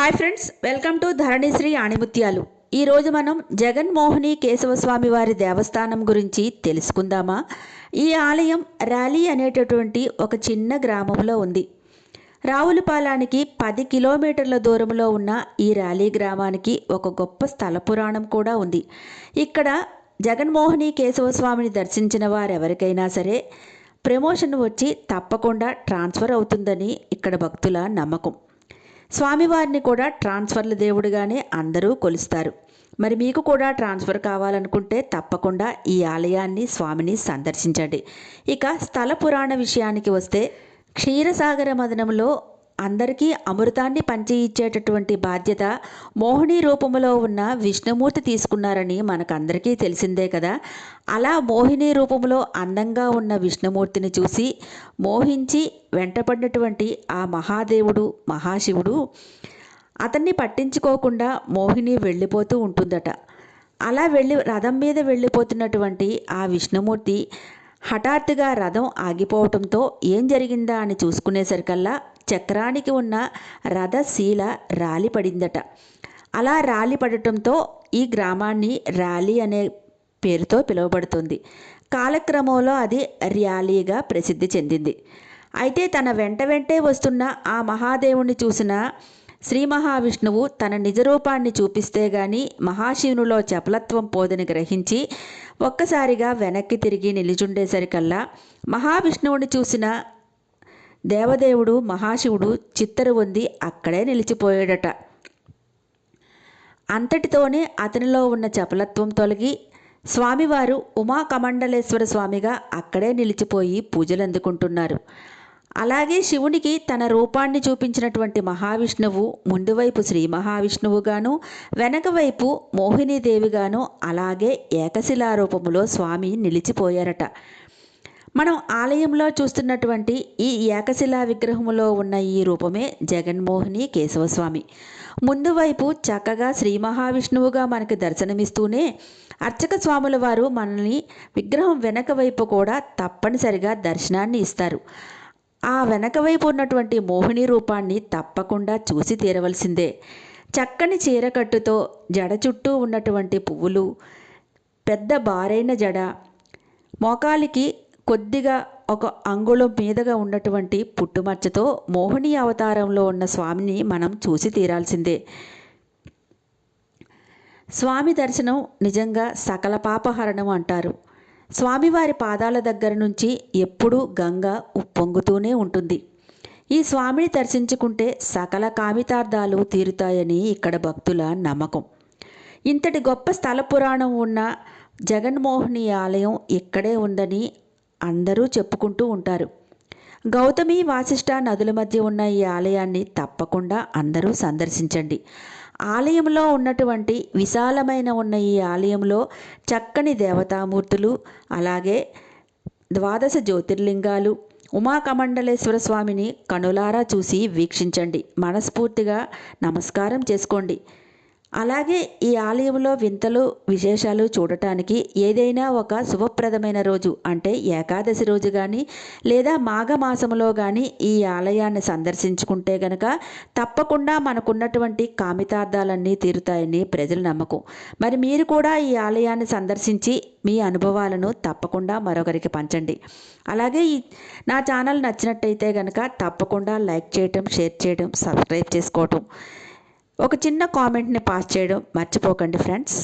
Hi friends welcome to Dharanisri ఆణిముత్యాలు. ఈరోజు మనం జగన్మోహిని కేశవస్వామి వారి దేవస్థానం గురించి తెలుసుకుందామా? ఈ ఆలయం ర్యాలీ అనేటటువంటి ఒక చిన్న గ్రామంలో ఉంది. రావులపాలానికి పది కిలోమీటర్ల దూరంలో ఉన్న ఈ ర్యాలీ గ్రామానికి ఒక గొప్ప స్థల పురాణం కూడా ఉంది. ఇక్కడ జగన్మోహిని కేశవస్వామిని దర్శించిన వారెవరికైనా సరే ప్రమోషన్ వచ్చి తప్పకుండా ట్రాన్స్ఫర్ అవుతుందని ఇక్కడ భక్తుల నమ్మకం. స్వామివారిని కూడా ట్రాన్స్ఫర్ల దేవుడిగానే అందరూ కొలుస్తారు. మరి మీకు కూడా ట్రాన్స్ఫర్ కావాలనుకుంటే తప్పకుండా ఈ ఆలయాన్ని స్వామిని సందర్శించండి. ఇక స్థల పురాణ విషయానికి వస్తే క్షీరసాగర మదనంలో అందరికీ అమృతాన్ని పంచి ఇచ్చేటటువంటి బాధ్యత మోహిని రూపంలో ఉన్న విష్ణుమూర్తి తీసుకున్నారని మనకందరికీ తెలిసిందే కదా. అలా మోహిని రూపంలో అందంగా ఉన్న విష్ణుమూర్తిని చూసి మోహించి వెంటపడినటువంటి ఆ మహాదేవుడు మహాశివుడు అతన్ని పట్టించుకోకుండా మోహిని వెళ్ళిపోతూ ఉంటుందట. అలా వెళ్ళి రథం మీద వెళ్ళిపోతున్నటువంటి ఆ విష్ణుమూర్తి హఠాత్తుగా రథం ఆగిపోవటంతో ఏం జరిగిందా అని చూసుకునేసరికల్లా చక్రానికి ఉన్న రథశీల రాలిపడిందట. అలా రాలిపడటంతో ఈ గ్రామాన్ని ర్యాలీ అనే పేరుతో పిలువబడుతుంది. కాలక్రమంలో అది ర్యాలీగా ప్రసిద్ధి చెందింది. అయితే తన వెంట వెంటే వస్తున్న ఆ మహాదేవుణ్ణి చూసిన శ్రీ మహావిష్ణువు తన నిజరూపాన్ని చూపిస్తే గాని మహాశివునిలో చపలత్వం పోదని గ్రహించి ఒక్కసారిగా వెనక్కి తిరిగి నిలిచుండేసరికల్లా మహావిష్ణువుని చూసిన దేవదేవుడు మహాశివుడు చిత్తరు ఉంది అక్కడే నిలిచిపోయాడట. అంతటితోనే అతనిలో ఉన్న చపలత్వం తొలగి స్వామివారు ఉమా కమండలేశ్వర స్వామిగా అక్కడే నిలిచిపోయి పూజలు అందుకుంటున్నారు. అలాగే శివునికి తన రూపాన్ని చూపించినటువంటి మహావిష్ణువు ముందువైపు శ్రీ మహావిష్ణువుగాను వెనక వైపు మోహినీదేవిగాను అలాగే ఏకశిలా రూపములో స్వామి నిలిచిపోయారట. మనం ఆలయంలో చూస్తున్నటువంటి ఈ ఏకశిలా విగ్రహములో ఉన్న ఈ రూపమే జగన్మోహిని కేశవస్వామి. ముందు వైపు చక్కగా శ్రీ మహావిష్ణువుగా మనకి దర్శనమిస్తూనే అర్చక స్వాముల వారు మనల్ని విగ్రహం వెనక వైపు కూడా తప్పనిసరిగా దర్శనాన్ని ఇస్తారు. ఆ వెనక వైపు ఉన్నటువంటి మోహిని రూపాన్ని తప్పకుండా చూసి తీరవలసిందే. చక్కని చీరకట్టుతో జడ చుట్టూ ఉన్నటువంటి పువ్వులు పెద్ద బారైన జడ మోకాలికి కొద్దిగా ఒక అంగుళం మీదగా ఉన్నటువంటి పుట్టుమచ్చతో మోహిని అవతారంలో ఉన్న స్వామిని మనం చూసి తీరాల్సిందే. స్వామి దర్శనం నిజంగా సకల పాపహరణం అంటారు. స్వామివారి పాదాల దగ్గర నుంచి ఎప్పుడూ గంగ ఉప్పొంగుతూనే ఉంటుంది. ఈ స్వామిని దర్శించుకుంటే సకల కామితార్థాలు తీరుతాయని ఇక్కడ భక్తుల నమ్మకం. ఇంతటి గొప్ప స్థల పురాణం ఉన్న జగన్మోహిని ఆలయం ఇక్కడే ఉందని అందరూ చెప్పుకుంటూ ఉంటారు. గౌతమి వాసిష్ఠ నదుల మధ్య ఉన్న ఈ ఆలయాన్ని తప్పకుండా అందరూ సందర్శించండి. ఆలయంలో ఉన్నటువంటి విశాలమైన ఉన్న ఈ ఆలయంలో చక్కని దేవతామూర్తులు అలాగే ద్వాదశ జ్యోతిర్లింగాలు ఉమాకమండలేశ్వర స్వామిని కనులారా చూసి వీక్షించండి. మనస్ఫూర్తిగా నమస్కారం చేసుకోండి. అలాగే ఈ ఆలయంలో వింతలు విశేషాలు చూడటానికి ఏదైనా ఒక శుభప్రదమైన రోజు అంటే ఏకాదశి రోజు కానీ లేదా మాఘమాసంలో కానీ ఈ ఆలయాన్ని సందర్శించుకుంటే గనక తప్పకుండా మనకున్నటువంటి కామితార్థాలన్నీ తీరుతాయని ప్రజల నమ్మకం. మరి మీరు కూడా ఈ ఆలయాన్ని సందర్శించి మీ అనుభవాలను తప్పకుండా మరొకరికి పంచండి. అలాగే ఈ నా ఛానల్ నచ్చినట్టయితే కనుక తప్పకుండా లైక్ చేయటం షేర్ చేయడం సబ్స్క్రైబ్ చేసుకోవటం. ఒక చిన్న కామెంట్ని పాస్ చేయడం మర్చిపోకండి ఫ్రెండ్స్